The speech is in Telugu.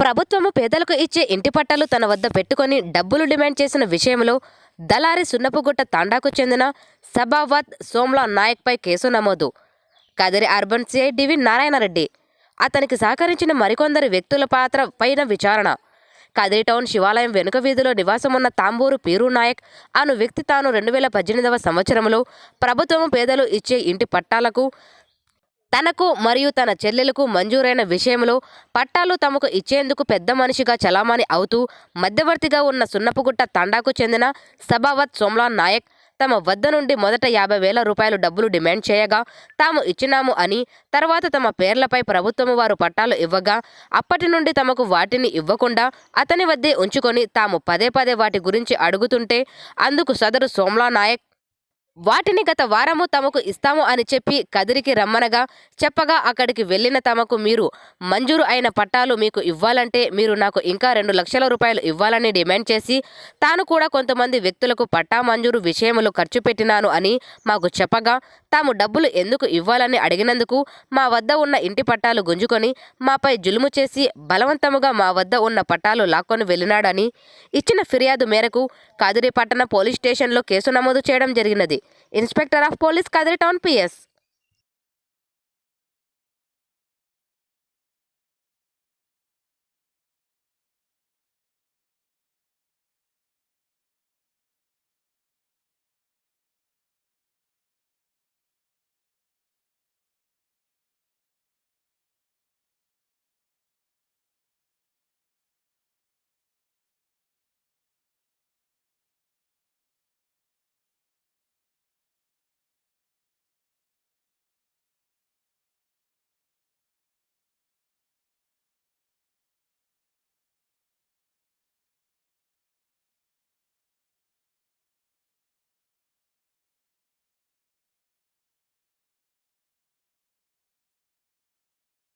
ప్రభుత్వము పేదలకు ఇచ్చే ఇంటి పట్టాలు తన వద్ద పెట్టుకొని డబ్బులు డిమాండ్ చేసిన విషయంలో దళారి సున్నపుగుట్ట తాండాకు చెందిన సబావత్ సోమ్లా నాయక్పై కేసు నమోదు. Kadiri urban CI DV Narayana Reddy. అతనికి సహకరించిన మరికొందరు వ్యక్తుల పాత్ర పైన విచారణ. కదిరి టౌన్ శివాలయం వెనుక వీధిలో నివాసమున్న తాంబూరు పీరు నాయక్ అను వ్యక్తి తాను రెండు వేల పద్దెనిమిదవ సంవత్సరంలో ప్రభుత్వము పేదలు ఇచ్చే ఇంటి పట్టాలకు తనకు మరియు తన చెల్లెలకు మంజూరైన విషయంలో పట్టాలు తమకు ఇచ్చేందుకు పెద్ద మనిషిగా చలామణి అవుతూ మధ్యవర్తిగా ఉన్న సున్నపుగుట్ట తండాకు చెందిన సభావత్ సోమ్లాన్ నాయక్ తమ వద్ద నుండి మొదట యాభై వేల రూపాయలు డబ్బులు డిమాండ్ చేయగా తాము ఇచ్చినాము అని తర్వాత తమ పేర్లపై ప్రభుత్వము వారు పట్టాలు ఇవ్వగా అప్పటి నుండి తమకు వాటిని ఇవ్వకుండా అతని వద్దే ఉంచుకొని తాము పదే పదే వాటి గురించి అడుగుతుంటే అందుకు సదరు సోమ్లా నాయక్ వాటిని గత వారము తమకు ఇస్తాము అని చెప్పి కదిరికి రమ్మనగా చెప్పగా అక్కడికి వెళ్ళిన తమకు మీరు మంజూరు అయిన పట్టాలు మీకు ఇవ్వాలంటే మీరు నాకు ఇంకా రెండు లక్షల రూపాయలు ఇవ్వాలని డిమాండ్ చేసి తాను కూడా కొంతమంది వ్యక్తులకు పట్టా మంజూరు విషయములు ఖర్చు పెట్టినాను అని మాకు చెప్పగా తాము డబ్బులు ఎందుకు ఇవ్వాలని అడిగినందుకు మా వద్ద ఉన్న ఇంటి పట్టాలు గుంజుకొని మాపై జులుము చేసి బలవంతముగా మా వద్ద ఉన్న పట్టాలు లాక్కొని వెళ్ళినాడని ఇచ్చిన ఫిర్యాదు మేరకు కాదిరిపట్టణ పోలీస్ స్టేషన్లో కేసు నమోదు చేయడం జరిగినది. Inspector of police Kadiri town PS